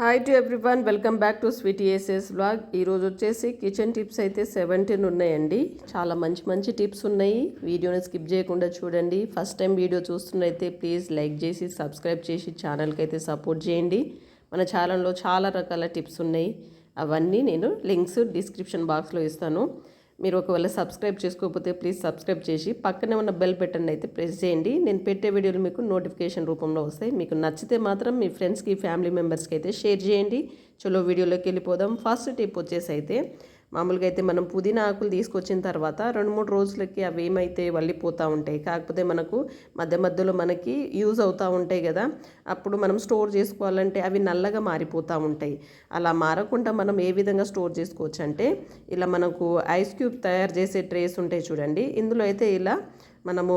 Hi to everyone welcome back to sweet aces blog ఈరోజు వచ్చేసి kitchen tips అయితే seventeen ఉన్నాయండి. చాలా మంచి మంచి టిప్స్ ఉన్నాయి. వీడియోని స్కిప్ చేయకుండా చూడండి. ఫస్ట్ టైం వీడియో చూస్తున్నైతే ప్లీజ్ లైక్ చేసి సబ్స్క్రైబ్ చేసి ఛానల్కి అయితే సపోర్ట్ చేయండి. మన ఛానల్లో చాలా రకాల టిప్స్ ఉన్నాయి. అవన్నీ నేను లింక్స్ డిస్క్రిప్షన్ బాక్స్లో ఇస్తాను. మీరు ఒకవేళ సబ్స్క్రైబ్ చేసుకోకపోతే ప్లీజ్ సబ్స్క్రైబ్ చేసి పక్కనే ఉన్న బెల్ బటన్ అయితే ప్రెస్ చేయండి. నేను పెట్టే వీడియోలు మీకు నోటిఫికేషన్ రూపంలో వస్తాయి. మీకు నచ్చితే మాత్రం మీ ఫ్రెండ్స్కి ఫ్యామిలీ మెంబర్స్కి అయితే షేర్ చేయండి. చలో వీడియోలోకి వెళ్ళిపోదాం. ఫస్ట్ టిప్ వచ్చేసి అయితే మామూలుగా అయితే మనం పుదీనా ఆకులు తీసుకొచ్చిన తర్వాత రెండు మూడు రోజులకి అవి ఏమైతే వల్లిపోతూ ఉంటాయి కాకపోతే మనకు మధ్య మధ్యలో మనకి యూజ్ అవుతూ ఉంటాయి కదా అప్పుడు మనం స్టోర్ చేసుకోవాలంటే అవి నల్లగా మారిపోతూ ఉంటాయి. అలా మారకుండా మనం ఏ విధంగా స్టోర్ చేసుకోవచ్చు అంటే ఇలా మనకు ఐస్ క్యూబ్ తయారు చేసే ట్రేస్ ఉంటాయి చూడండి ఇందులో అయితే ఇలా మనము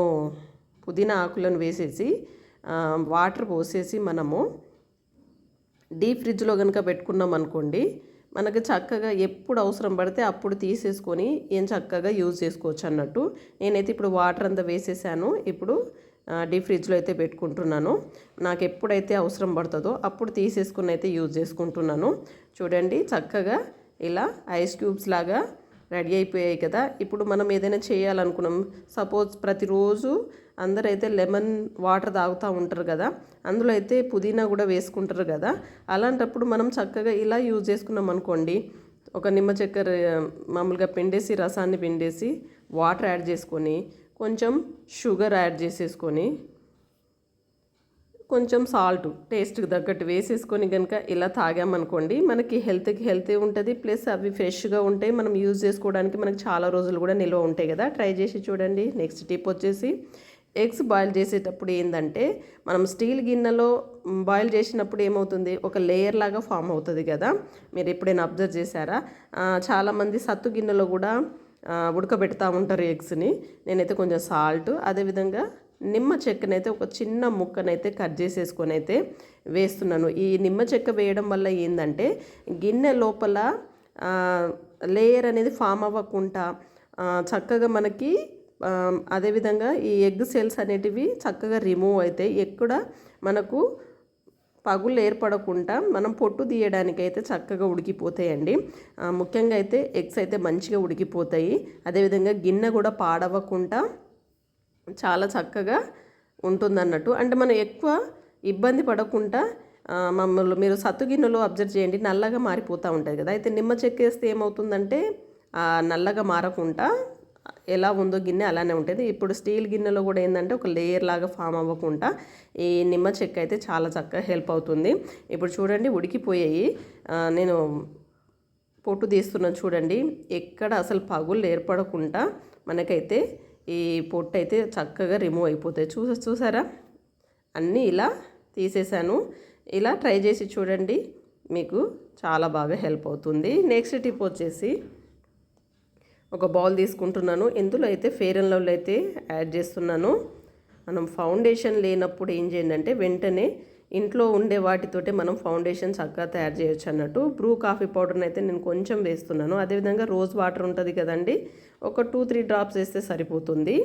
పుదీనా ఆకులను వేసేసి వాటర్ పోసేసి మనము డీప్ ఫ్రిడ్జ్లో కనుక పెట్టుకున్నాం అనుకోండి మనకు చక్కగా ఎప్పుడు అవసరం పడితే అప్పుడు తీసేసుకొని ఏం చక్కగా యూజ్ చేసుకోవచ్చు అన్నట్టు. నేనైతే ఇప్పుడు వాటర్ అంతా వేసేసాను. ఇప్పుడు డీ ఫ్రిడ్జ్లో అయితే పెట్టుకుంటున్నాను. నాకు ఎప్పుడైతే అవసరం పడుతుందో అప్పుడు తీసేసుకుని అయితే యూజ్ చేసుకుంటున్నాను. చూడండి చక్కగా ఇలా ఐస్ క్యూబ్స్ లాగా రెడీ అయిపోయాయి కదా. ఇప్పుడు మనం ఏదైనా చేయాలనుకున్నాం. సపోజ్ ప్రతిరోజు అందరైతే లెమన్ వాటర్ తాగుతూ ఉంటారు కదా అందులో అయితే పుదీనా కూడా వేసుకుంటారు కదా. అలాంటప్పుడు మనం చక్కగా ఇలా యూజ్ చేసుకున్నాం అనుకోండి ఒక నిమ్మ చక్కెర మామూలుగా పిండేసి రసాన్ని పిండేసి వాటర్ యాడ్ చేసుకొని కొంచెం షుగర్ యాడ్ చేసేసుకొని కొంచెం సాల్ట్ టేస్ట్కి తగ్గట్టు వేసేసుకొని కనుక ఇలా తాగామనుకోండి మనకి హెల్త్కి హెల్తీ ఉంటుంది ప్లస్ అవి ఫ్రెష్గా ఉంటాయి మనం యూజ్ చేసుకోవడానికి మనకి చాలా రోజులు కూడా నిల్వ ఉంటాయి కదా. ట్రై చేసి చూడండి. నెక్స్ట్ టిప్ వచ్చేసి ఎగ్స్ బాయిల్ చేసేటప్పుడు ఏంటంటే మనం స్టీల్ గిన్నెలో బాయిల్ చేసినప్పుడు ఏమవుతుంది? ఒక లేయర్ లాగా ఫామ్ అవుతుంది కదా? మీరు ఎప్పుడైనా అబ్జర్వ్ చేశారా? చాలామంది సత్తు గిన్నెలో కూడా ఉడకబెడతా ఉంటారు ఎగ్స్ని. నేనైతే కొంచెం సాల్ట్ అదేవిధంగా నిమ్మ చెక్కనైతే ఒక చిన్న ముక్కనైతే కట్ చేసేసుకొని అయితే వేస్తున్నాను. ఈ నిమ్మ చెక్క వేయడం వల్ల ఏంటంటే గిన్నె లోపల లేయర్ అనేది ఫామ్ అవ్వకుండా చక్కగా మనకి అదేవిధంగా ఈ ఎగ్ సెల్స్ అనేటివి చక్కగా రిమూవ్ అవుతాయి ఎక్కడ మనకు పగులు ఏర్పడకుండా మనం పొట్టు తీయడానికి అయితే చక్కగా ఉడికిపోతాయండి. ముఖ్యంగా అయితే ఎగ్స్ అయితే మంచిగా ఉడికిపోతాయి. అదేవిధంగా గిన్నె కూడా పాడవకుండా చాలా చక్కగా ఉంటుందన్నట్టు. అంటే మనం ఎక్కువ ఇబ్బంది పడకుండా మమ్మల్ని మీరు సత్తు గిన్నెలో అబ్జర్వ్ చేయండి నల్లగా మారిపోతూ ఉంటుంది కదా. అయితే నిమ్మ చెక్కేస్తే ఏమవుతుందంటే నల్లగా మారకుండా ఎలా ఉందో గిన్నె అలానే ఉంటుంది. ఇప్పుడు స్టీల్ గిన్నెలో కూడా ఏంటంటే ఒక లేయర్ లాగా ఫామ్ అవ్వకుండా ఈ నిమ్మ చెక్క అయితే చాలా చక్కగా హెల్ప్ అవుతుంది. ఇప్పుడు చూడండి ఉడికిపోయాయి. నేను పొట్టు తీస్తున్నాను చూడండి. ఎక్కడ అసలు పగుళ్ళు ఏర్పడకుండా మనకైతే ఈ పొట్టు అయితే చక్కగా రిమూవ్ అయిపోతాయి. చూసా చూసారా? అన్నీ ఇలా తీసేసాను ఇలా ట్రై చేసి చూడండి. మీకు చాలా బాగా హెల్ప్ అవుతుంది. నెక్స్ట్ టిప్ వచ్చేసి ఒక బౌల్ తీసుకుంటున్నాను. ఇందులో అయితే ఫేర్ అండ్ లవ్లో అయితే యాడ్ చేస్తున్నాను. మనం ఫౌండేషన్ లేనప్పుడు ఏం చేయండి అంటే వెంటనే ఇంట్లో ఉండే వాటితోటే మనం ఫౌండేషన్ చక్కగా తయారు చేయొచ్చు అన్నట్టు. బ్రూ కాఫీ పౌడర్ని అయితే నేను కొంచెం వేస్తున్నాను. అదేవిధంగా రోజ్ వాటర్ ఉంటుంది కదండి ఒక టూ త్రీ డ్రాప్స్ వేస్తే సరిపోతుంది.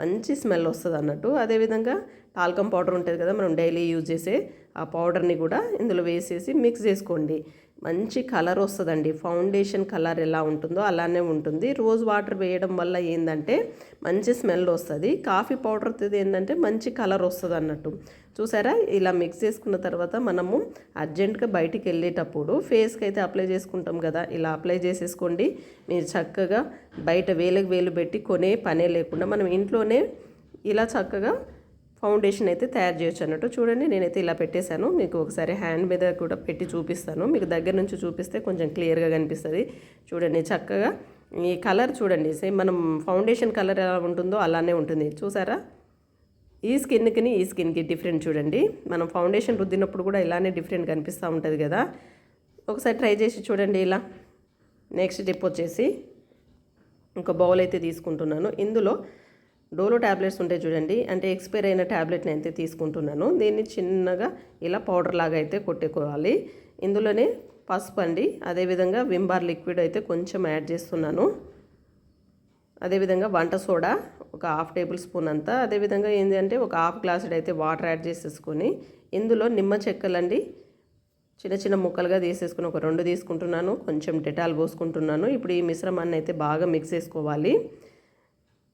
మంచి స్మెల్ వస్తుంది అన్నట్టు. అదేవిధంగా టాల్కమ్ పౌడర్ ఉంటుంది కదా మనం డైలీ యూజ్ చేసే ఆ పౌడర్ని కూడా ఇందులో వేసేసి మిక్స్ చేసుకోండి. మంచి కలర్ వస్తుందండి. ఫౌండేషన్ కలర్ ఎలా ఉంటుందో అలానే ఉంటుంది. రోజ్ వాటర్ వేయడం వల్ల ఏంటంటే మంచి స్మెల్ వస్తుంది. కాఫీ పౌడర్ ఏంటంటే మంచి కలర్ వస్తుంది అన్నట్టు చూసారా? ఇలా మిక్స్ చేసుకున్న తర్వాత మనము అర్జెంటుగా బయటికి వెళ్ళేటప్పుడు ఫేస్కి అయితే అప్లై చేసుకుంటాం కదా? ఇలా అప్లై చేసేసుకోండి. మీరు చక్కగా బయట వేలకు వేలు పెట్టి కొనే పనే లేకుండా మనం ఇంట్లోనే ఇలా చక్కగా ఫౌండేషన్ అయితే తయారు చేయొచ్చు అన్నట్టు చూడండి. నేనైతే ఇలా పెట్టేశాను. మీకు ఒకసారి హ్యాండ్ మీద కూడా పెట్టి చూపిస్తాను. మీకు దగ్గర నుంచి చూపిస్తే కొంచెం క్లియర్గా కనిపిస్తుంది. చూడండి చక్కగా. ఈ కలర్ చూడండి. సేమ్ మనం ఫౌండేషన్ కలర్ ఎలా ఉంటుందో అలానే ఉంటుంది. చూసారా? ఈ స్కిన్కి ఈ స్కిన్కి డిఫరెంట్ చూడండి. మనం ఫౌండేషన్ రుద్దినప్పుడు కూడా ఇలానే డిఫరెంట్ కనిపిస్తూ ఉంటుంది కదా. ఒకసారి ట్రై చేసి చూడండి ఇలా. నెక్స్ట్ టిప్ వచ్చేసి ఒక బౌల్ అయితే తీసుకుంటున్నాను. ఇందులో డోలో ట్యాబ్లెట్స్ ఉంటాయి చూడండి అంటే ఎక్స్పైర్ అయిన ట్యాబ్లెట్ని అయితే తీసుకుంటున్నాను. దీన్ని చిన్నగా ఇలా పౌడర్ లాగా అయితే కొట్టుకోవాలి. ఇందులోనే పసుపు అండి అదేవిధంగా వింబార్ లిక్విడ్ అయితే కొంచెం యాడ్ చేస్తున్నాను. అదేవిధంగా వంట సోడా ఒక హాఫ్ టేబుల్ స్పూన్ అంతా. అదేవిధంగా ఏంటంటే ఒక హాఫ్ గ్లాసుడ్ అయితే వాటర్ యాడ్ చేసేసుకొని ఇందులో నిమ్మ చెక్కలండి చిన్న చిన్న ముక్కలుగా తీసేసుకుని ఒక రెండు తీసుకుంటున్నాను. కొంచెం డెటాల్ పోసుకుంటున్నాను. ఇప్పుడు ఈ మిశ్రమాన్ని అయితే బాగా మిక్స్ చేసుకోవాలి.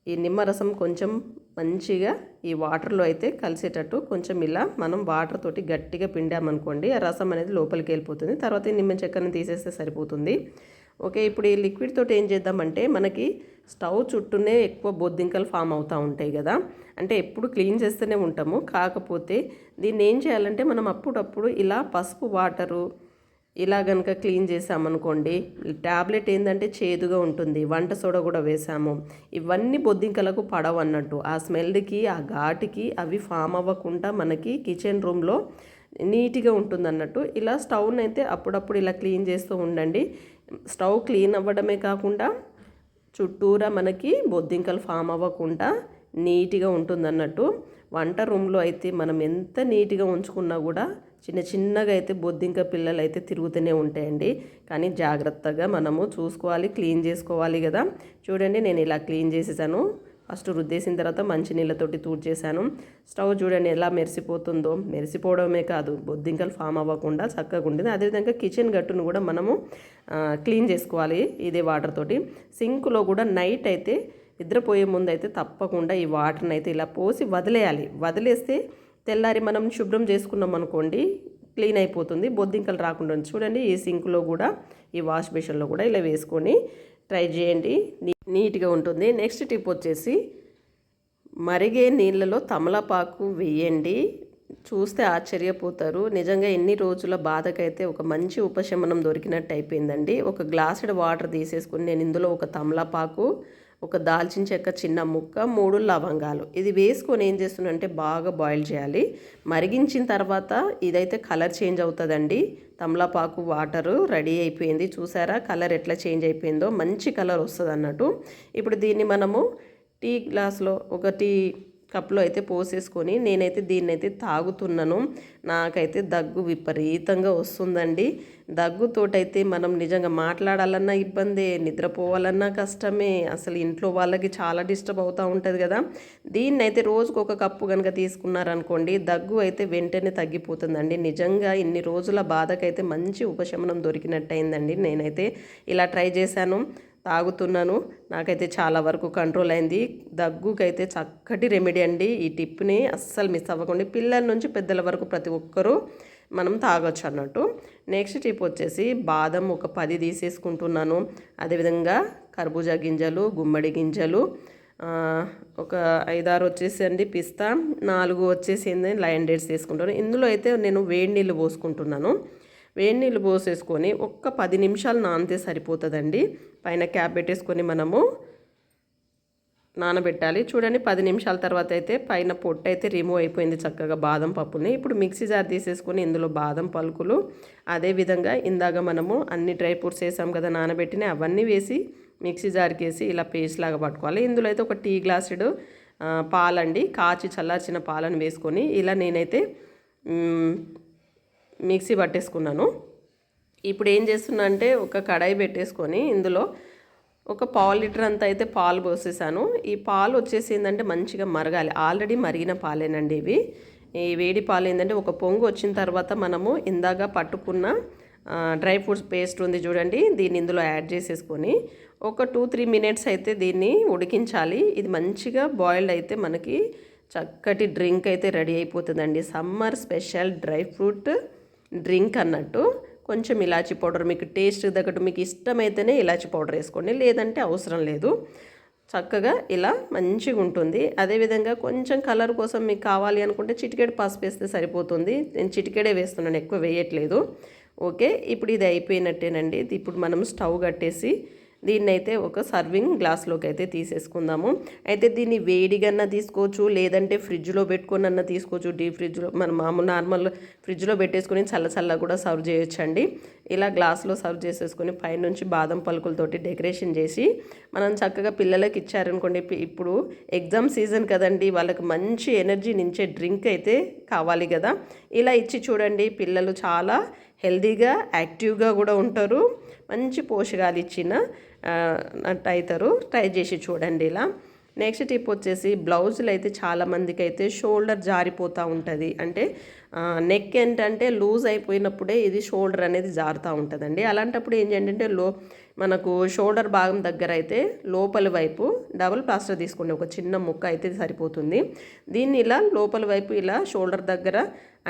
ఈ నిమ్మరసం కొంచెం మంచిగా ఈ వాటర్లో అయితే కలిసేటట్టు కొంచెం ఇలా మనం వాటర్ తోటి గట్టిగా పిండామనుకోండి ఆ రసం అనేది లోపలికి వెళ్ళిపోతుంది. తర్వాత ఈ నిమ్మ చెక్కని తీసేస్తే సరిపోతుంది. ఓకే ఇప్పుడు ఈ లిక్విడ్ తోటి ఏం చేద్దామంటే మనకి స్టవ్ చుట్టూనే ఎక్కువ బొద్దింకలు ఫామ్ అవుతూ ఉంటాయి కదా. అంటే ఎప్పుడు క్లీన్ చేస్తూనే ఉంటాము. కాకపోతే దీన్ని ఏం చేయాలంటే మనం అప్పుడప్పుడు ఇలా పసుపు వాటరు ఇలా కనుక క్లీన్ చేసామనుకోండి ట్యాబ్లెట్ ఏంటంటే చేదుగా ఉంటుంది వంట సోడ కూడా వేసాము ఇవన్నీ బొద్దింకలకు పడవు అన్నట్టు ఆ స్మెల్కి ఆ ఘాటుకి అవి ఫామ్ అవ్వకుండా మనకి కిచెన్ రూమ్లో నీట్గా ఉంటుంది అన్నట్టు ఇలా స్టవ్ని అయితే అప్పుడప్పుడు ఇలా క్లీన్ చేస్తూ ఉండండి. స్టవ్ క్లీన్ అవ్వడమే కాకుండా చుట్టూరా మనకి బొద్దింకలు ఫామ్ అవ్వకుండా నీట్గా ఉంటుంది అన్నట్టు వంట రూమ్లో అయితే మనం ఎంత నీట్గా ఉంచుకున్నా కూడా చిన్న చిన్నగా అయితే బొద్దింక పిల్లలు అయితే తిరుగుతూనే ఉంటాయండి. కానీ జాగ్రత్తగా మనము చూసుకోవాలి క్లీన్ చేసుకోవాలి కదా. చూడండి నేను ఇలా క్లీన్ చేసేసాను. ఫస్ట్ రుద్దేసిన తర్వాత మంచి నీళ్ళతోటి చేశాను స్టవ్ చూడండి ఎలా మెరిసిపోతుందో. మెరిసిపోవడమే కాదు బొద్దింకలు ఫామ్ అవ్వకుండా చక్కగా ఉంటుంది అదేవిధంగా కిచెన్ గట్టును కూడా మనము క్లీన్ చేసుకోవాలి ఇదే వాటర్ తోటి. సింక్లో కూడా నైట్ అయితే నిద్రపోయే ముందు అయితే తప్పకుండా ఈ వాటర్ని అయితే ఇలా పోసి వదిలేయాలి. వదిలేస్తే తెల్లారి మనం శుభ్రం చేసుకున్నాం అనుకోండి క్లీన్ అయిపోతుంది. బొద్దింకలు రాకుండా చూడండి ఈ సింక్లో కూడా ఈ వాష్ బేషన్లో కూడా ఇలా వేసుకొని ట్రై చేయండి. నీట్గా ఉంటుంది. నెక్స్ట్ టిప్ వచ్చేసి మరిగే నీళ్ళలో తమలపాకు వేయండి. చూస్తే ఆశ్చర్యపోతారు. నిజంగా ఎన్ని రోజుల బాధకైతే ఒక మంచి ఉపశమనం దొరికినట్టు అయిపోయిందండి. ఒక గ్లాసుడ్ వాటర్ తీసేసుకుని నేను ఇందులో ఒక తమలపాకు ఒక దాల్చిన చెక్క చిన్న ముక్క మూడు లవంగాలు. ఇది వేసుకొని ఏం చేస్తున్నంటే బాగా బాయిల్ చేయాలి. మరిగించిన తర్వాత ఇదైతే కలర్ చేంజ్ అవుతుందండి. తమలపాకు వాటరు రెడీ అయిపోయింది. చూసారా? కలర్ ఎట్లా చేంజ్ అయిపోయిందో? మంచి కలర్ వస్తుంది అన్నట్టు ఇప్పుడు దీన్ని మనము టీ గ్లాస్లో ఒక టీ కప్లో అయితే పోసేసుకొని నేనైతే దీన్ని అయితే తాగుతున్నాను. నాకైతే దగ్గు విపరీతంగా వస్తుందండి. దగ్గుతోటైతే మనం నిజంగా మాట్లాడాలన్నా ఇబ్బందే నిద్రపోవాలన్నా కష్టమే. అసలు ఇంట్లో వాళ్ళకి చాలా డిస్టర్బ్ అవుతూ ఉంటుంది కదా. దీన్ని అయితే రోజుకు ఒక కప్పు కనుక తీసుకున్నారనుకోండి దగ్గు అయితే వెంటనే తగ్గిపోతుందండి. నిజంగా ఇన్ని రోజుల బాధకైతే మంచి ఉపశమనం దొరికినట్టయిందండి. నేనైతే ఇలా ట్రై చేశాను. తాగుతున్నాను. నాకైతే చాలా వరకు కంట్రోల్ అయింది. దగ్గుకైతే చక్కటి రెమెడీ అండి. ఈ టిప్ని అస్సలు మిస్ అవ్వకండి. పిల్లల నుంచి పెద్దల వరకు ప్రతి ఒక్కరూ మనం తాగొచ్చు అన్నట్టు. నెక్స్ట్ టిప్ వచ్చేసి బాదం ఒక పది తీసేసుకుంటున్నాను. అదేవిధంగా కర్బూజా గింజలు గుమ్మడి గింజలు ఒక ఐదారు వచ్చేసి అండి పిస్తా నాలుగు వచ్చేసి లయన్ డేట్స్ తీసుకుంటాను. ఇందులో అయితే నేను వేడి నీళ్ళు పోసుకుంటున్నాను. వేడి నీళ్ళు పోసేసుకొని ఒక్క పది నిమిషాలు నానితే సరిపోతుందండి. పైన క్యాప్ పెట్టేసుకొని మనము నానబెట్టాలి. చూడండి పది నిమిషాల తర్వాత అయితే పైన పొట్టు అయితే రిమూవ్ అయిపోయింది చక్కగా బాదం పప్పుని ఇప్పుడు మిక్సీ జార్ తీసేసుకొని ఇందులో బాదం పలుకులు అదేవిధంగా ఇందాక మనము అన్ని డ్రై ఫ్రూట్స్ వేసాం కదా నానబెట్టిన అవన్నీ వేసి మిక్సీ జార్కి వేసి ఇలా పేస్ట్ లాగా పట్టుకోవాలి. ఇందులో అయితే ఒక టీ గ్లాసుడు పాలండి కాచి చల్లార్చిన పాలను వేసుకొని ఇలా నేనైతే మిక్సీ పట్టేసుకున్నాను. ఇప్పుడు ఏం చేస్తున్నా అంటే ఒక కడాయి పెట్టేసుకొని ఇందులో ఒక పావు లీటర్ అంతా అయితే పాలు పోసేసాను. ఈ పాలు వచ్చేసి ఏంటంటే మంచిగా మరగాలి. ఆల్రెడీ మరిగిన పాలేనండి ఇవి. ఈ వేడి పాలు ఏంటంటే ఒక పొంగు వచ్చిన తర్వాత మనము ఇందాక పట్టుకున్న డ్రై ఫ్రూట్స్ పేస్ట్ ఉంది చూడండి దీన్ని ఇందులో యాడ్ చేసేసుకొని ఒక టూ త్రీ మినిట్స్ అయితే దీన్ని ఉడికించాలి. ఇది మంచిగా బాయిల్డ్ అయితే మనకి చక్కటి డ్రింక్ అయితే రెడీ అయిపోతుందండి. Summer special dry fruit drink అన్నట్టు కొంచెం ఇలాచీ పౌడర్ మీకు టేస్ట్ తగ్గట్టు మీకు ఇష్టమైతేనే ఇలాచీ పౌడర్ వేసుకోండి. లేదంటే అవసరం లేదు. చక్కగా ఇలా మంచిగా ఉంటుంది. అదేవిధంగా కొంచెం కలర్ కోసం మీకు కావాలి అనుకుంటే చిటికెడు పసుపు వేస్తే సరిపోతుంది. నేను చిటికెడే వేస్తున్నాను ఎక్కువ వేయట్లేదు. ఓకే ఇప్పుడు ఇది అయిపోయినట్టేనండి. ఇప్పుడు మనం స్టవ్ కట్టేసి దీన్ని అయితే ఒక సర్వింగ్ గ్లాస్లోకి అయితే తీసేసుకుందాము. అయితే దీన్ని వేడిగన్నా తీసుకోవచ్చు లేదంటే ఫ్రిడ్జ్లో పెట్టుకొని అన్న తీసుకోవచ్చు. డీప్ ఫ్రిడ్జ్లో మన మామూలు నార్మల్ ఫ్రిడ్జ్లో పెట్టేసుకొని చల్ల చల్ల కూడా సర్వ్ చేయొచ్చండి. ఇలా గ్లాస్లో సర్వ్ చేసేసుకొని పైనుంచి బాదం పలుకులతోటి డెకరేషన్ చేసి మనం చక్కగా పిల్లలకి ఇచ్చారనుకోండి ఇప్పుడు ఎగ్జామ్ సీజన్ కదండి వాళ్ళకి మంచి ఎనర్జీ నించే డ్రింక్ అయితే కావాలి కదా. ఇలా ఇచ్చి చూడండి పిల్లలు చాలా హెల్దీగా యాక్టివ్గా కూడా ఉంటారు. మంచి పోషకాలు ఇచ్చిన అవుతారు ట్రై చేసి చూడండి ఇలా. నెక్స్ట్ టిప్ వచ్చేసి బ్లౌజులు అయితే చాలామందికి అయితే షోల్డర్ జారిపోతూ ఉంటుంది. అంటే నెక్ ఏంటంటే లూజ్ అయిపోయినప్పుడే ఇది షోల్డర్ అనేది జారుతూ ఉంటుందండి. అలాంటప్పుడు ఏం చేయండి లో మనకు షోల్డర్ భాగం దగ్గర అయితే లోపలి వైపు డబుల్ ప్లాస్టర్ తీసుకోండి ఒక చిన్న ముక్క అయితే సరిపోతుంది. దీన్ని ఇలా లోపలి వైపు ఇలా షోల్డర్ దగ్గర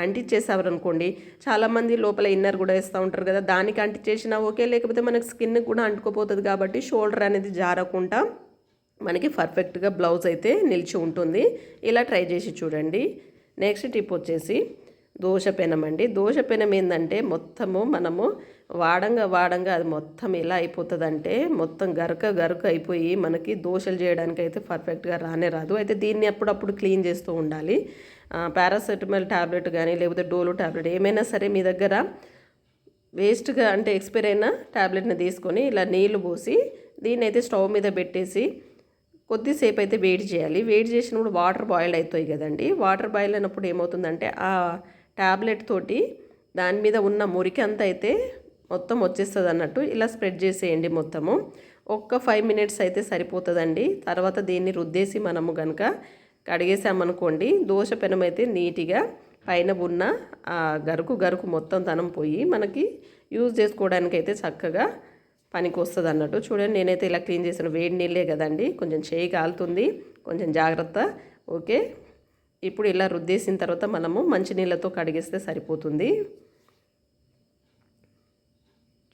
అంటించేసారనుకోండి చాలామంది లోపల ఇన్నర్ కూడా వేస్తూ ఉంటారు కదా దానికి అంటించేసినా ఓకే లేకపోతే మనకి స్కిన్ కూడా అంటుకోపోతుంది కాబట్టి షోల్డర్ అనేది జారకుండా మనకి పర్ఫెక్ట్గా బ్లౌజ్ అయితే నిలిచి ఉంటుంది. ఇలా ట్రై చేసి చూడండి. నెక్స్ట్ టిప్ వచ్చేసి దోశ పెనం అండి. దోశ పెనం ఏంటంటే మొత్తము మనము వాడంగా వాడంగా అది మొత్తం ఎలా అయిపోతుందంటే మొత్తం గరక గరక అయిపోయి మనకి దోశలు చేయడానికి అయితే పర్ఫెక్ట్గా రానే రాదు. అయితే దీన్ని అప్పుడప్పుడు క్లీన్ చేస్తూ ఉండాలి. పారాసెటమాల్ ట్యాబ్లెట్ కానీ లేకపోతే డోలో ట్యాబ్లెట్ ఏమైనా సరే మీ దగ్గర వేస్ట్గా అంటే ఎక్స్పైర్ అయిన ట్యాబ్లెట్ని తీసుకొని ఇలా నీళ్ళు పోసి దీన్ని అయితే స్టవ్ మీద పెట్టేసి కొద్దిసేపు అయితే వేడి చేయాలి. వేడి చేసినప్పుడు వాటర్ బాయిల్ అవుతాయి కదండి. వాటర్ బాయిల్ అయినప్పుడు ఏమవుతుందంటే ఆ ట్యాబ్లెట్ తోటి దాని మీద ఉన్న మురికి అంతా అయితే మొత్తం వచ్చేస్తుంది అన్నట్టు. ఇలా స్ప్రెడ్ చేసేయండి మొత్తము. ఒక్క ఫైవ్ మినిట్స్ అయితే సరిపోతుందండి. తర్వాత దీన్ని రుద్దేసి మనము కనుక కడిగేసామనుకోండి దోశ పెనం అయితే నీట్గా పైన ఉన్న ఆ గరుకు గరుకు మొత్తం తనం పోయి మనకి యూజ్ చేసుకోవడానికి అయితే చక్కగా పనికి వస్తుంది అన్నట్టు. చూడండి నేనైతే ఇలా క్లీన్ చేసిన వేడి నీళ్ళే కదండి. కొంచెం చేయి కాలుతుంది. కొంచెం జాగ్రత్త. ఓకే? ఇప్పుడు ఇలా రుద్దేసిన తర్వాత మనము మంచినీళ్ళతో కడిగేస్తే సరిపోతుంది.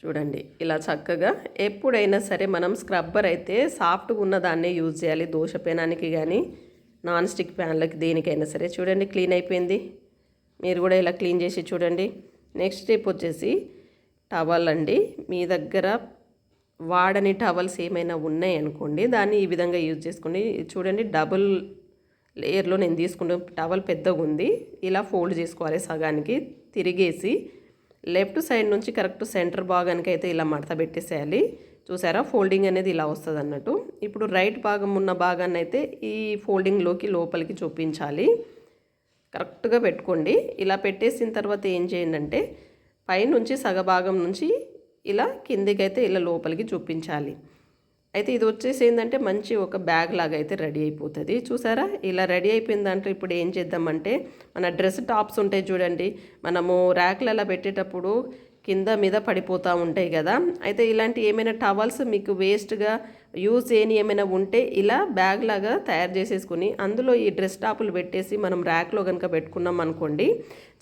చూడండి ఇలా చక్కగా ఎప్పుడైనా సరే మనం స్క్రబ్బర్ అయితే సాఫ్ట్గా ఉన్న దాన్నే యూజ్ చేయాలి. దోశ పెనానికి కానీ నాన్ స్టిక్ ప్యాన్లకి దేనికైనా సరే. చూడండి క్లీన్ అయిపోయింది. మీరు కూడా ఇలా క్లీన్ చేసి చూడండి. నెక్స్ట్ స్టెప్ వచ్చేసి టవల్ అండి. మీ దగ్గర వాడని టవల్స్ ఏమైనా ఉన్నాయనుకోండి దాన్ని ఈ విధంగా యూజ్ చేసుకోండి. చూడండి డబుల్ లేయర్లో నేను తీసుకుంటే టవల్ పెద్దగా ఉంది. ఇలా ఫోల్డ్ చేసుకోవాలి సగానికి. తిరిగేసి లెఫ్ట్ సైడ్ నుంచి కరెక్ట్ సెంటర్ భాగానికి అయితే ఇలా మడత పెట్టేసేయాలి. చూసారా? ఫోల్డింగ్ అనేది ఇలా వస్తుంది అన్నట్టు. ఇప్పుడు రైట్ భాగం ఉన్న భాగాన్ని అయితే ఈ ఫోల్డింగ్లోకి లోపలికి చూపించాలి. కరెక్ట్గా పెట్టుకోండి. ఇలా పెట్టేసిన తర్వాత ఏం చేయండి అంటే పైనుంచి సగభాగం నుంచి ఇలా కిందికైతే ఇలా లోపలికి చూపించాలి. అయితే ఇది వచ్చేసి ఏంటంటే మంచి ఒక బ్యాగ్ లాగా అయితే రెడీ అయిపోతుంది. చూసారా? ఇలా రెడీ అయిపోయిన దాంట్లో ఇప్పుడు ఏం చేద్దామంటే మన డ్రెస్ టాప్స్ ఉంటాయి చూడండి. మనము ర్యాక్లలో పెట్టేటప్పుడు కింద మీద పడిపోతూ ఉంటాయి కదా. అయితే ఇలాంటి ఏమైనా టవల్స్ మీకు వేస్ట్గా యూజ్ చేయని ఏమైనా ఉంటే ఇలా బ్యాగ్ లాగా తయారు చేసేసుకుని అందులో ఈ డ్రెస్ టాపులు పెట్టేసి మనం ర్యాక్లో కనుక పెట్టుకున్నాం అనుకోండి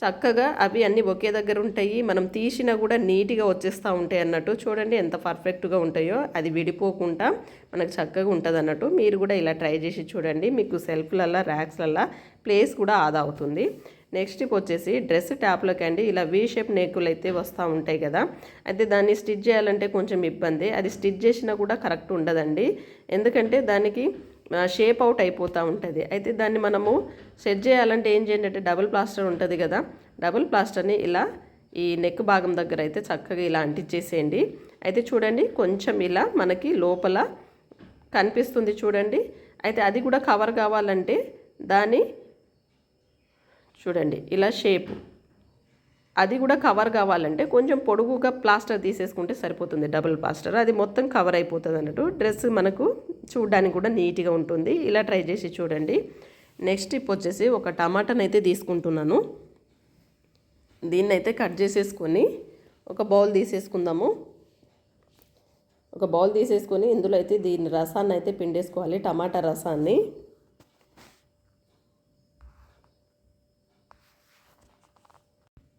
చక్కగా అవి అన్నీ ఒకే దగ్గర ఉంటాయి మనం తీసినా కూడా నీట్గా వచ్చేస్తూ ఉంటాయి అన్నట్టు. చూడండి ఎంత పర్ఫెక్ట్గా ఉంటాయో అది విడిపోకుండా మనకు చక్కగా ఉంటుంది అన్నట్టు. మీరు కూడా ఇలా ట్రై చేసి చూడండి మీకు సెల్ఫ్లల్లా ర్యాక్స్లల్లా ప్లేస్ కూడా ఆదా అవుతుంది. నెక్స్ట్ వచ్చేసి డ్రెస్ ట్యాప్లోకి అండి ఇలా వీ షేప్ నెక్కులు అయితే వస్తూ ఉంటాయి కదా. అయితే దాన్ని స్టిచ్ చేయాలంటే కొంచెం ఇబ్బంది. అది స్టిచ్ చేసినా కూడా కరెక్ట్ ఉండదండి. ఎందుకంటే దానికి షేప్ అవుట్ అయిపోతూ ఉంటుంది. అయితే దాన్ని మనము సెట్ చేయాలంటే ఏం చేయండి అంటే డబుల్ ప్లాస్టర్ ఉంటుంది కదా. డబుల్ ప్లాస్టర్ని ఇలా ఈ నెక్ భాగం దగ్గర అయితే చక్కగా ఇలా అంటించేసేయండి అయితే చూడండి కొంచెం ఇలా మనకి లోపల కనిపిస్తుంది చూడండి. అయితే అది కూడా కవర్ కావాలంటే దాని చూడండి ఇలా షేప్ అది కూడా కవర్ కావాలంటే కొంచెం పొడుగుగా ప్లాస్టర్ తీసేసుకుంటే సరిపోతుంది డబుల్ ప్లాస్టర్ అది మొత్తం కవర్ అయిపోతుంది అన్నట్టు. డ్రెస్ మనకు చూడడానికి కూడా నీట్గా ఉంటుంది. ఇలా ట్రై చేసి చూడండి. నెక్స్ట్ ఇప్పుడు వచ్చేసి ఒక టమాటాని అయితే తీసుకుంటున్నాను. దీన్ని అయితే కట్ చేసేసుకొని ఒక బౌల్ తీసేసుకుందాము. ఒక బౌల్ తీసేసుకొని ఇందులో అయితే దీని రసాన్ని అయితే పిండేసుకోవాలి టమాటా రసాన్ని.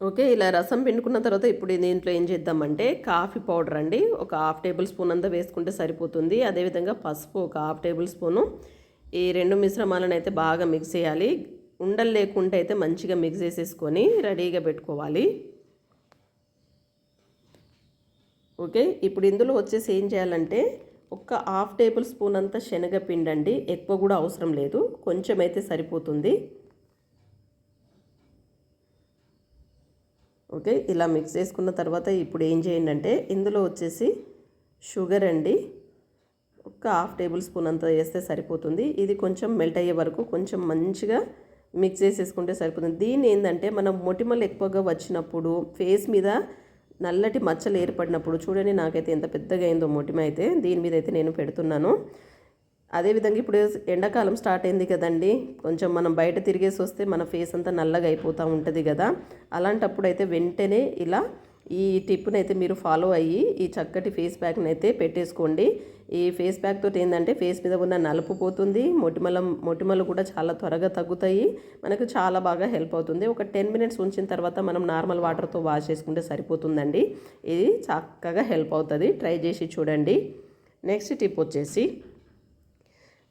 ఓకే ఇలా రసం పిండుకున్న తర్వాత ఇప్పుడు దీంట్లో ఏం చేద్దామంటే కాఫీ పౌడర్ అండి. ఒక హాఫ్ టేబుల్ స్పూన్ అంతా వేసుకుంటే సరిపోతుంది. అదేవిధంగా పసుపు ఒక హాఫ్ టేబుల్ స్పూను. ఈ రెండు మిశ్రమాలను అయితే బాగా మిక్స్ చేయాలి. ఉండలు లేకుండా అయితే మంచిగా మిక్స్ చేసేసుకొని రెడీగా పెట్టుకోవాలి. ఓకే ఇప్పుడు ఇందులో వచ్చేసి ఏం చేయాలంటే ఒక హాఫ్ టేబుల్ స్పూన్ అంతా శనగపిండి అండి ఎక్కువ కూడా అవసరం లేదు. కొంచెం అయితే సరిపోతుంది. ఓకే ఇలా మిక్స్ చేసుకున్న తర్వాత ఇప్పుడు ఏం చేయండి అంటే ఇందులో వచ్చేసి షుగర్ అండి ఒక హాఫ్ టేబుల్ స్పూన్ అంత వేస్తే సరిపోతుంది. ఇది కొంచెం మెల్ట్ అయ్యే వరకు కొంచెం మంచిగా మిక్స్ చేసేసుకుంటే సరిపోతుంది. దీన్ని ఏంటంటే మనం మొటిమలు ఎక్కువగా వచ్చినప్పుడు ఫేస్ మీద నల్లటి మచ్చలు ఏర్పడినప్పుడు చూడండి నాకైతే ఎంత పెద్దగా అయిందో మొటిమ అయితే దీని మీద అయితే నేను పెడుతున్నాను. అదేవిధంగా ఇప్పుడు ఎండాకాలం స్టార్ట్ అయింది కదండి. కొంచెం మనం బయట తిరిగేసి వస్తే మన ఫేస్ అంతా నల్లగా అయిపోతూ ఉంటుంది కదా. అలాంటప్పుడు అయితే వెంటనే ఇలా ఈ టిప్ని అయితే మీరు ఫాలో అయ్యి ఈ చక్కటి ఫేస్ ప్యాక్ని అయితే పెట్టేసుకోండి. ఈ ఫేస్ ప్యాక్ తోటి ఏంటంటే ఫేస్ మీద ఉన్న నలుపు పోతుంది. మొటిమల మొటిమలు కూడా చాలా త్వరగా తగ్గుతాయి. మనకు చాలా బాగా హెల్ప్ అవుతుంది. ఒక టెన్ మినిట్స్ ఉంచిన తర్వాత మనం నార్మల్ వాటర్తో వాష్ చేసుకుంటే సరిపోతుందండి. ఇది చక్కగా హెల్ప్ అవుతుంది. ట్రై చేసి చూడండి. నెక్స్ట్ టిప్ వచ్చేసి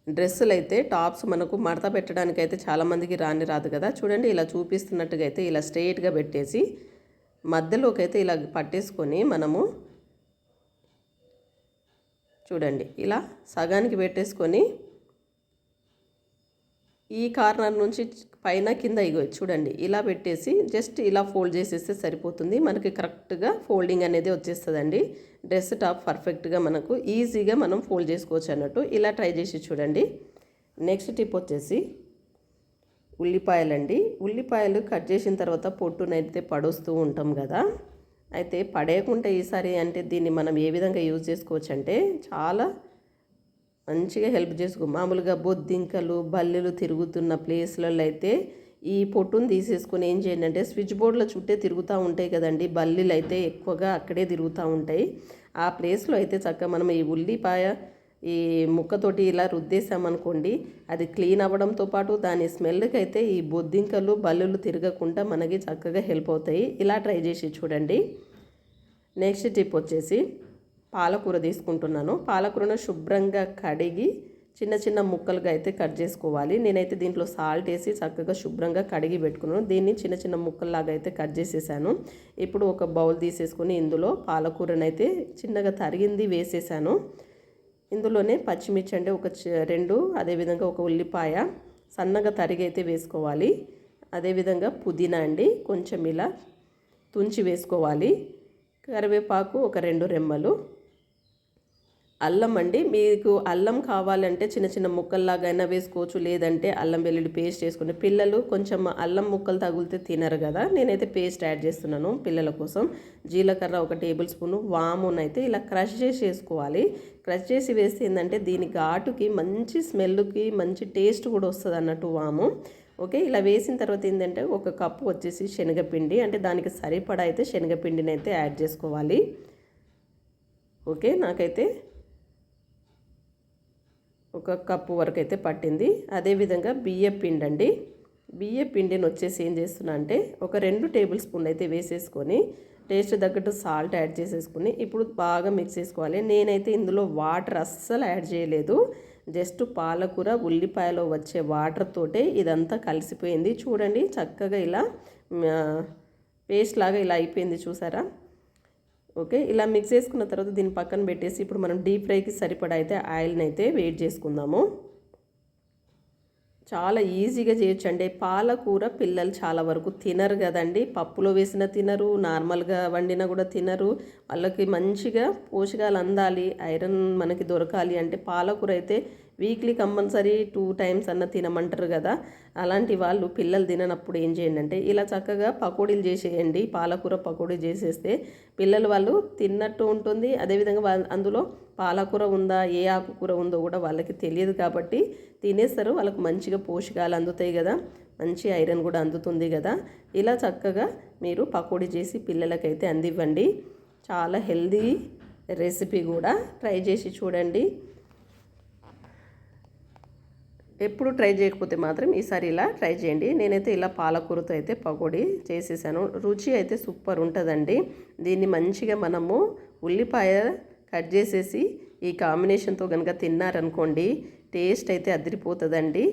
డ్రెస్సులు అయితే టాప్స్ మనకు మడత పెట్టడానికి అయితే చాలామందికి రాని రాదు కదా. చూడండి ఇలా చూపిస్తున్నట్టుగా అయితే ఇలా స్ట్రెయిట్గా పెట్టేసి మధ్యలోకి అయితే ఇలా పట్టేసుకొని మనము చూడండి ఇలా సగానికి పెట్టేసుకొని ఈ కార్నర్ నుంచి పైన కింద ఇగో చూడండి ఇలా పెట్టేసి జస్ట్ ఇలా ఫోల్డ్ చేసేస్తే సరిపోతుంది. మనకి కరెక్ట్గా ఫోల్డింగ్ అనేది వచ్చేస్తుందండి. డ్రెస్ టాప్ పర్ఫెక్ట్గా మనకు ఈజీగా మనం ఫోల్డ్ చేసుకోవచ్చు అన్నట్టు. ఇలా ట్రై చేసి చూడండి. నెక్స్ట్ టిప్ వచ్చేసి ఉల్లిపాయలండి. ఉల్లిపాయలు కట్ చేసిన తర్వాత పొట్టునైతే పడుస్తూ ఉంటాం కదా. అయితే పడేయకుండా ఈసారి అంటే దీన్ని మనం ఏ విధంగా యూజ్ చేసుకోవచ్చు అంటే చాలా మంచిగా హెల్ప్ చేసుకో మామూలుగా బొద్దింకలు బల్లెలు తిరుగుతున్న ప్లేస్లలో అయితే ఈ పొట్టును తీసేసుకొని ఏం చేయండి అంటే స్విచ్ బోర్డుల చుట్టే తిరుగుతూ ఉంటాయి కదండి. బల్లీలు అయితే ఎక్కువగా అక్కడే తిరుగుతూ ఉంటాయి. ఆ ప్లేస్లో అయితే చక్కగా మనం ఈ ఉల్లిపాయ ఈ ముక్కతోటి ఇలా రుద్దేశామనుకోండి అది క్లీన్ అవ్వడంతో పాటు దాని స్మెల్కి అయితే ఈ బొద్దింకలు బల్లులు తిరగకుండా మనకి చక్కగా హెల్ప్ అవుతాయి. ఇలా ట్రై చేసి చూడండి. నెక్స్ట్ టిప్ వచ్చేసి పాలకూర తీసుకుంటున్నాను. పాలకూరను శుభ్రంగా కడిగి చిన్న చిన్న ముక్కలుగా అయితే కట్ చేసుకోవాలి. నేనైతే దీంట్లో సాల్ట్ వేసి చక్కగా శుభ్రంగా కడిగి పెట్టుకున్నాను. దీన్ని చిన్న చిన్న ముక్కల్లాగా అయితే కట్ చేసేసాను. ఇప్పుడు ఒక బౌల్ తీసేసుకొని ఇందులో పాలకూరనైతే చిన్నగా తరిగింది వేసేసాను. ఇందులోనే పచ్చిమిర్చి అంటే ఒక రెండు అదేవిధంగా ఒక ఉల్లిపాయ సన్నగా తరిగి అయితే వేసుకోవాలి. అదేవిధంగా పుదీనా అండి కొంచెం ఇలా తుంచి వేసుకోవాలి. కరివేపాకు ఒక రెండు రెమ్మలు. అల్లం అండి. మీకు అల్లం కావాలంటే చిన్న చిన్న ముక్కల్లాగైనా వేసుకోవచ్చు. లేదంటే అల్లం వెల్లుల్లి పేస్ట్ చేసుకుని పిల్లలు కొంచెం అల్లం ముక్కలు తగిలితే తినరు కదా. నేనైతే పేస్ట్ యాడ్ చేస్తున్నాను పిల్లల కోసం. జీలకర్ర ఒక టేబుల్ స్పూన్ అయితే ఇలా క్రష్ చేసి వేసుకోవాలి. క్రష్ చేసి వేస్తే ఏంటంటే దీని ఘాటుకి మంచి స్మెల్కి మంచి టేస్ట్ కూడా వస్తుంది అన్నట్టు వాము. ఓకే ఇలా వేసిన తర్వాత ఏంటంటే ఒక కప్పు వచ్చేసి శనగపిండి. అంటే దానికి సరిపడా అయితే శనగపిండిని అయితే యాడ్ చేసుకోవాలి. ఓకే నాకైతే ఒక కప్పు వరకు అయితే పట్టింది అదేవిధంగా బియ్య పిండి అండి బియ్య పిండిని వచ్చేసి ఏం చేస్తున్నా అంటే ఒక రెండు టేబుల్ స్పూన్ అయితే వేసేసుకొని టేస్ట్ తగ్గట్టు సాల్ట్ యాడ్ చేసేసుకుని ఇప్పుడు బాగా మిక్స్ చేసుకోవాలి. నేనైతే ఇందులో వాటర్ అస్సలు యాడ్ చేయలేదు. జస్ట్ పాలకూర ఉల్లిపాయలో వచ్చే వాటర్ తోటే ఇదంతా కలిసిపోయింది. చూడండి చక్కగా ఇలా పేస్ట్ లాగా ఇలా అయిపోయింది చూసారా? ఓకే? ఇలా మిక్స్ చేసుకున్న తర్వాత దీన్ని పక్కన పెట్టేసి ఇప్పుడు మనం డీప్ ఫ్రైకి సరిపడా అయితే ఆయిల్ని అయితే వెయిట్ చేసుకుందాము. చాలా ఈజీగా చేయొచ్చు అండి పాలకూర పిల్లలు చాలా వరకు తినరు కదండి. పప్పులో వేసిన తినరు నార్మల్గా వండినా కూడా తినరు. వాళ్ళకి మంచిగా పోషకాలు అందాలి. ఐరన్ మనకి దొరకాలి అంటే పాలకూర అయితే వీక్లీ కంపల్సరీ టూ టైమ్స్ అన్న తినమంటారు కదా. అలాంటి వాళ్ళు పిల్లలు తిననప్పుడు ఏం చేయండి అంటే ఇలా చక్కగా పకోడీలు చేసేయండి. పాలకూర పకోడీ చేసేస్తే పిల్లలు వాళ్ళు తిన్నట్టు ఉంటుంది. అదేవిధంగా అందులో పాలకూర ఉందా ఏ ఆకుకూర ఉందో కూడా వాళ్ళకి తెలియదు కాబట్టి తినేస్తారు. వాళ్ళకు మంచిగా పోషకాలు అందుతాయి కదా. మంచి ఐరన్ కూడా అందుతుంది కదా. ఇలా చక్కగా మీరు పకోడీ చేసి పిల్లలకైతే అందివ్వండి. చాలా హెల్దీ రెసిపీ కూడా ట్రై చేసి చూడండి. ఎప్పుడు ట్రై చేయకపోతే మాత్రం ఈసారి ఇలా ట్రై చేయండి. నేనైతే ఇలా పాలకూరతో అయితే పకోడీ చేసేసాను. రుచి అయితే సూపర్ ఉంటుందండి. దీన్ని మంచిగా మనము ఉల్లిపాయ కట్ చేసేసి ఈ కాంబినేషన్తో కనుక తిన్నారనుకోండి టేస్ట్ అయితే అదిరిపోతుందండి.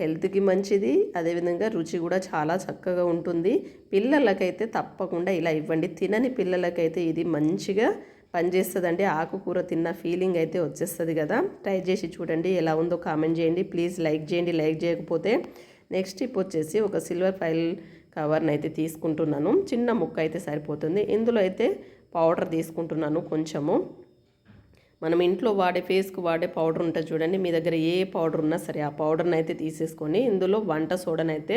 హెల్త్కి మంచిది అదేవిధంగా రుచి కూడా చాలా చక్కగా ఉంటుంది. పిల్లలకైతే తప్పకుండా ఇలా ఇవ్వండి. తినని పిల్లలకైతే ఇది మంచిగా పనిచేస్తుందండి. ఆకుకూర తిన్న ఫీలింగ్ అయితే వచ్చేస్తుంది కదా. ట్రై చేసి చూడండి ఎలా ఉందో కామెంట్ చేయండి. ప్లీజ్ లైక్ చేయండి లైక్ చేయకపోతే నెక్స్ట్ టిప్ వచ్చేసి ఒక సిల్వర్ ఫైల్ కవర్ని అయితే తీసుకుంటున్నాను. చిన్న ముక్క అయితే సరిపోతుంది. ఇందులో అయితే పౌడర్ తీసుకుంటున్నాను కొంచెము. మనం ఇంట్లో వాడే ఫేస్కి వాడే పౌడర్ ఉంటుంది చూడండి. మీ దగ్గర ఏ పౌడర్ ఉన్నా సరే ఆ పౌడర్ని అయితే తీసేసుకొని ఇందులో వంట సోడనైతే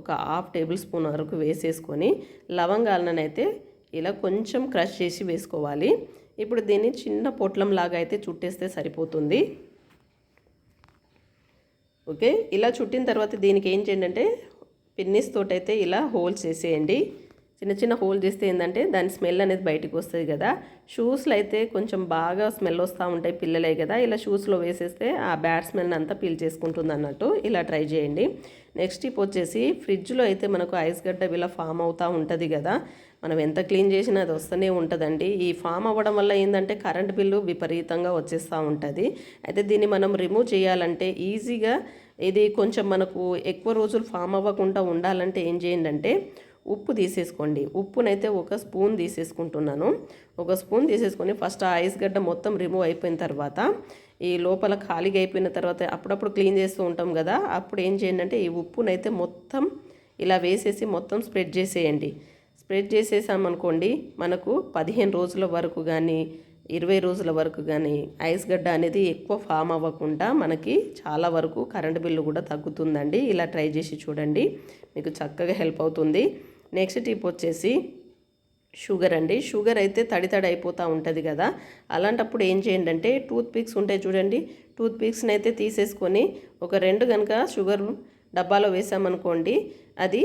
ఒక హాఫ్ టేబుల్ స్పూన్ వరకు వేసేసుకొని లవంగాలను అయితే ఇలా కొంచెం క్రష్ చేసి వేసుకోవాలి. ఇప్పుడు దీన్ని చిన్న పొట్లం లాగా అయితే చుట్టేస్తే సరిపోతుంది. ఓకే? ఇలా చుట్టిన తర్వాత దీనికి ఏం చేయండి అంటే పిన్నిస్తోటైతే ఇలా హోల్స్ వేసేయండి చిన్న చిన్న హోల్ చేస్తే ఏంటంటే దాని స్మెల్ అనేది బయటకు వస్తుంది కదా. షూస్లో అయితే కొంచెం బాగా స్మెల్ వస్తూ ఉంటాయి పిల్లలే కదా. ఇలా షూస్లో వేసేస్తే ఆ బ్యాడ్ స్మెల్ని అంతా పీల్ చేసుకుంటుంది అన్నట్టు ఇలా ట్రై చేయండి. నెక్స్ట్ టిప్ వచ్చేసి ఫ్రిడ్జ్లో అయితే మనకు ఐస్ గడ్డ ఇలా ఫామ్ అవుతూ ఉంటుంది కదా. మనం ఎంత క్లీన్ చేసినా అది వస్తూనే ఉంటుందండి. ఈ ఫామ్ అవ్వడం వల్ల ఏంటంటే కరెంట్ బిల్లు విపరీతంగా వచ్చేస్తూ ఉంటుంది. అయితే దీన్ని మనం రిమూవ్ చేయాలంటే ఈజీగా ఇది కొంచెం మనకు ఎక్కువ రోజులు ఫామ్ అవ్వకుండా ఉండాలంటే ఏం చేయండి అంటే ఉప్పు తీసేసుకోండి. ఉప్పునైతే ఒక స్పూన్ తీసేసుకుంటున్నాను. ఒక స్పూన్ తీసేసుకొని ఫస్ట్ ఆ ఐస్ గడ్డ మొత్తం రిమూవ్ అయిపోయిన తర్వాత ఈ లోపల ఖాళీగా అయిపోయిన తర్వాత అప్పుడప్పుడు క్లీన్ చేస్తూ ఉంటాం కదా అప్పుడు ఏం చేయండి అంటే ఈ ఉప్పునైతే మొత్తం ఇలా వేసేసి మొత్తం స్ప్రెడ్ చేసేయండి. స్ప్రెడ్ చేసేసామనుకోండి మనకు పదిహేను రోజుల వరకు కానీ ఇరవై రోజుల వరకు కానీ ఐస్ గడ్డ అనేది ఎక్కువ ఫామ్ అవ్వకుండా మనకి చాలా వరకు కరెంటు బిల్లు కూడా తగ్గుతుందండి. ఇలా ట్రై చేసి చూడండి. మీకు చక్కగా హెల్ప్ అవుతుంది. నెక్స్ట్ టిప్ వచ్చేసి షుగర్ అండి. షుగర్ అయితే తడి తడి అయిపోతూ ఉంటుంది కదా. అలాంటప్పుడు ఏం చేయండి అంటే టూత్ పిక్స్ ఉంటాయి చూడండి. టూత్ పిక్స్ని అయితే తీసేసుకొని ఒక రెండు కనుక షుగర్ డబ్బాలో వేసామనుకోండి అది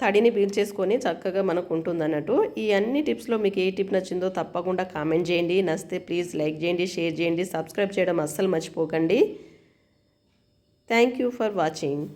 తడిని పీల్చేసుకొని చక్కగా మనకు ఉంటుంది అన్నట్టు ఈ అన్ని టిప్స్లో మీకు ఏ టిప్ నచ్చిందో తప్పకుండా కామెంట్ చేయండి. నచ్చితే ప్లీజ్ లైక్ చేయండి షేర్ చేయండి సబ్స్క్రైబ్ చేయడం అస్సలు మర్చిపోకండి. Thank you for watching.